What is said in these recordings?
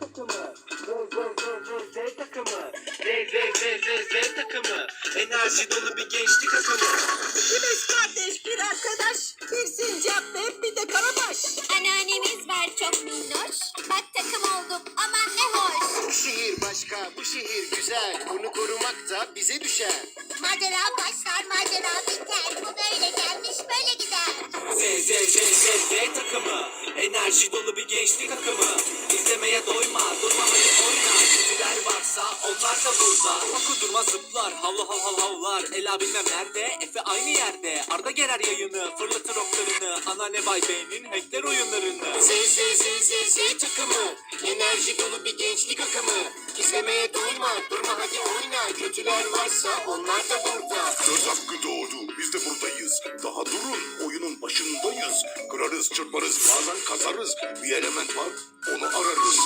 takımı. Z, Z, Z, Z, Z takımı. Z, Z, Z, Z, Z takımı. Enerji dolu bir gençlik akımı. İkimiz kardeş bir arkadaş. Bir sincap ve bir de karabaş. Anneannemiz var çok minnoş. Bak takım olduk aman ne hoş. Bu şehir başka, bu şehir güzel. Onu korumak da bize düşer. Macera başlar macera biter. Bu böyle gelmiş böyle gider. Z, Z, Z, Z, Z takımı. Enerji dolu bir gençlik akımı. İzlemeye doyma, durma hadi oyna. Kötüler varsa onlar da burada. Oku durma zıplar, havlu hav hav havlar. Ela bilmem nerede, Efe aynı yerde. Arda gerer yayını, fırlatır oklarını. Anneanne Bay B'nin hackler oyunlarını. Z, Z, Z, Z, Z takımı. Enerji dolu bir gençlik akımı. İzlemeye doyma, durma hadi oyna. Kötüler varsa onlar da burada. Söz hakkı doğdu. Biz de buradayız. Daha durun. Oyunun başındayız. Kırarız, çırparız, bazen kazarız. Bir element var, onu ararız.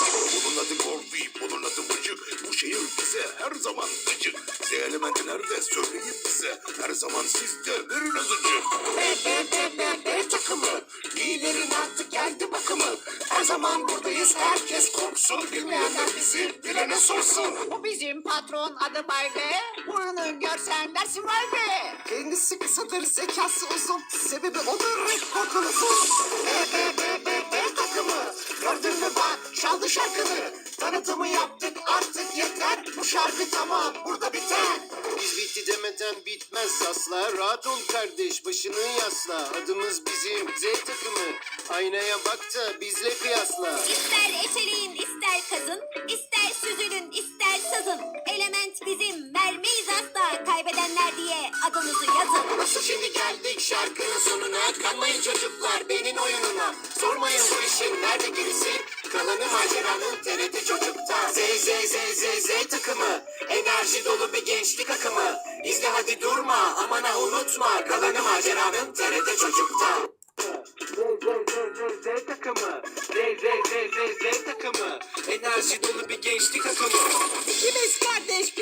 Bunun adı Corby, bunun adı Bıcık. Bu şehir bize her zaman gıcık. Z elementi nerede söyleyin bize. Her zaman sizde verin azıcık. Buradayız, herkes korksun. Bilmeyenler bizi bilene sorsun. Bu bizim patron adı Bay B. Burnunu görsen dersin vay be. Kendisi kısadır zekası uzun. Sebebi odur korkulusu. B, B, B, B, B takımı. Gördün mü bak, çaldı şarkını. Tanıtımı yaptık artık yeter. Bu şarkı tamam, burada biter. Biz bitti demeden bitmez asla. Rahat ol kardeş, başını yasla. Adımız bizim Z takımı. Aynaya bak da bizle kıyasla. İster eçeleyin ister kazın. ister süzülün ister sazın. Element bizim vermeyiz asla. Kaybedenler diye adınızı yazın. Nasıl şimdi geldik şarkının sonuna Kanmayın çocuklar benim oyununa Sormayın bu işin nerede gerisi Kalanı maceranın TRT Z Z Z Z takımı Enerji dolu bir gençlik akımı İzle hadi durma aman ha unutma Kalanı maceranın TRT çocukta Z, Z, Z, Z, Z takımı. Z, Z, Z, Z, Z takımı. Enerji dolu bir gençlik akımı. İkimiz kardeş